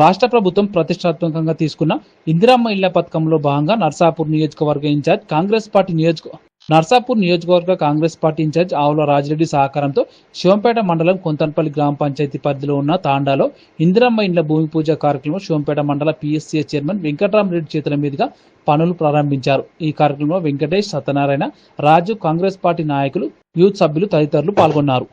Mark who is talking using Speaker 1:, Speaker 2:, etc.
Speaker 1: రాష్ట్ర ప్రభుత్వం ప్రతిష్టాత్మకంగా తీసుకున్న ఇందిరామ్మ ఇళ్ళ పథకంలో భాగంగా నర్సాపూర్ నియోజకవర్గ ఇన్ఛార్జ్ కాంగ్రెస్ పార్టీ నియోజక నర్సాపూర్ నియోజకవర్గ కాంగ్రెస్ పార్టీ ఇన్ఛార్జ్ ఆవుల రాజిరెడ్డి సహకారంతో శివంపేట మండలం కొంతన్పల్లి గ్రామ పంచాయతీ పరిధిలో ఉన్న తాండాలో ఇందిరమ్మ ఇండ్ల భూమి పూజ కార్యక్రమం శివంపేట మండల పిఎస్సిఎస్ చైర్మన్ వెంకటరామరెడ్డి చేతుల మీదుగా పనులు ప్రారంభించారు. ఈ కార్యక్రమంలో వెంకటేష్ సత్యనారాయణ రాజు కాంగ్రెస్ పార్టీ నాయకులు యూత్ సభ్యులు తదితరులు పాల్గొన్నారు.